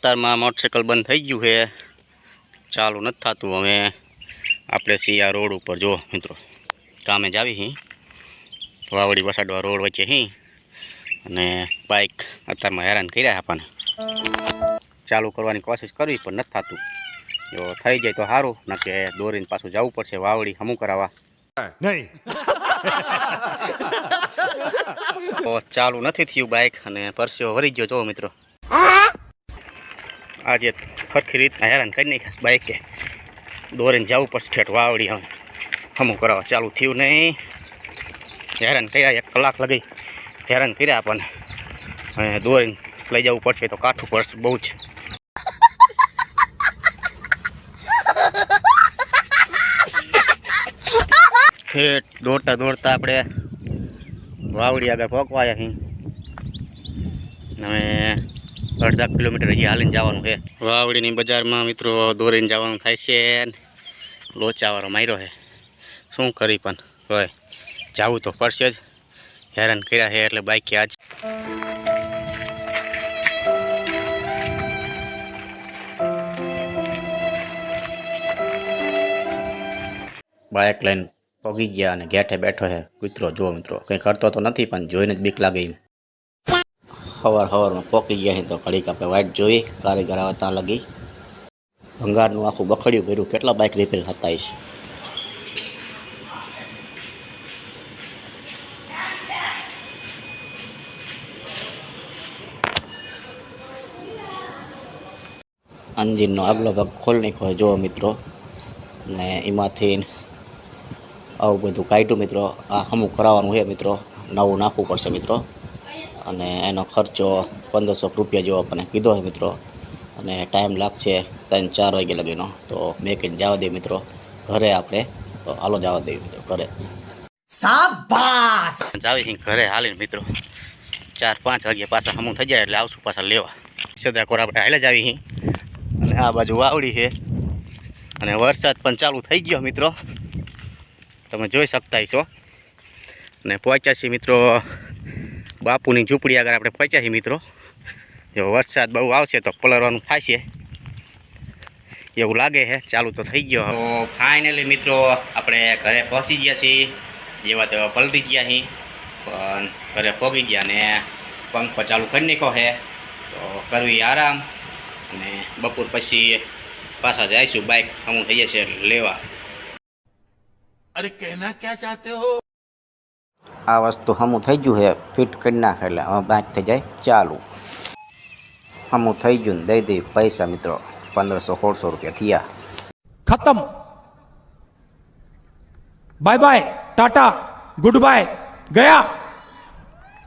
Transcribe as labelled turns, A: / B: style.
A: અત્યારમાં મોટરસાઇકલ બંધ થઈ ગયું છે. ચાલુ નથી થતું હવે. આપણે છીએ આ રોડ ઉપર. જો મિત્રો કામે જ આવી હી. વાવડી વસાડવા રોડ વચ્ચે હી. અને બાઇક અત્યારમાં હેરાન કર્યા આપણને. ચાલુ કરવાની કોશિશ કરવી પણ નથી થતું. જો થઈ જાય તો સારું ના કે દોરીને પાછું જવું પડશે. વાવડી હમું કરાવવા.
B: નહીં.
A: તો ચાલુ નથી થયું બાઇક અને પરસ્યો વરી ગયો. જો મિત્રો. આજે ફરખી રીતના હેરાન કરી નાખ્યા બાઈકે. દોરીને જવું પડશે ઠેઠ વાવડી હવે હમું કરાવવા ચાલુ થયું નહીં. હેરાન કર્યા, એક કલાક લગી હેરાન કર્યા આપણને અને દોરીને લઈ જવું પડશે તો કાઠું પડશે બહુ જ. ઠેઠ દોડતા દોડતા આપણે વાવડી આગળ પોકવાયા અહીં હવે અડધા કિલોમીટર હજી હાલીને જવાનું છે. વાવડીની બજારમાં મિત્રો દોરીને જવાનું થાય છે લોચાવાળો માર્યો છે. શું કરી પણ? હોય જવું તો પડશે જ. હેરાન કર્યા છે એટલે બાઈકે આજ બાઇક લઈને પગી ગયા અને ઘેઠે બેઠો છે. કૂતરો, જુઓ મિત્રો, કંઈ કરતો તો નથી પણ જોઈને જ બીક લાગે એમ. સવાર હવારમાં પોકી ગયા તો ઘડીક આપણે વાઇટ જોઈ કારીગર આવે ત્યાં લગી. ભંગારનું આખું બખડ્યું કર્યું કેટલા બાઇક રિપેર થતા છે અંજીનનો આગલો ભાગ ખોલ નાખ્યો જુઓ મિત્રો. ને એમાંથી આવું બધું કાઢ્યું મિત્રો. આ અમુક કરાવવાનું છે મિત્રો. નવું નાખવું પડશે મિત્રો. અને એનો ખર્ચો પંદરસો રૂપિયા જેવો આપણને કીધો છે મિત્રો. અને ટાઈમ લાગશે ત્રણ ચાર વાગે લગીનો. તો મેં કહીને જવા દે મિત્રો ઘરે આપણે. તો હાલો જવા દઈએ મિત્રો ઘરે. સાબાસ જાવી ઘરે હાલીને મિત્રો. ચાર પાંચ વાગે પાછા હમું થઈ જાય એટલે આવશું પાછા લેવા. સદા કોર આપણે હાલે જ આવી અહીં અને આ બાજુ વાવડી છે. અને વરસાદ પણ ચાલુ થઈ ગયો મિત્રો. તમે જોઈ શકતા છો. અને પહોંચ્યા છીએ મિત્રો બાપુની ઝૂંપડી આગળ આપણે પહોંચ્યા મિત્રો. જો વરસાદ બહુ આવશે તો પલરવાનું થશે. એવું લાગે છે, ચાલુ તો થઈ ગયો. તો ફાઇનલી મિત્રો આપણે ઘરે પહોંચી ગયા છીએ. જેવા તેવા પલટી ગયા છીએ. પણ ઘરે પહોંચી ગયા ને પંખો ચાલુ કરી નાખ્યો છે. તો કરવી આરામ અને બપોર પછી પાછા જઈશું. બાઇક અમુક થઈ જશે લેવા.
B: અરે કહેના ક્યાં ચાહતે હો?
A: આ વસ્તુ હમું થઈ ગયું હે ફિટ કરી નાખે એટલે હવે બાંચ થઈ જાય, ચાલુ. હમું થઈ ગયું ને દઈ દઈ પૈસા મિત્રો, પંદરસો સોળસો રૂપિયા થયા.
C: ખતમ. Bye bye, tata, good bye, ગયા.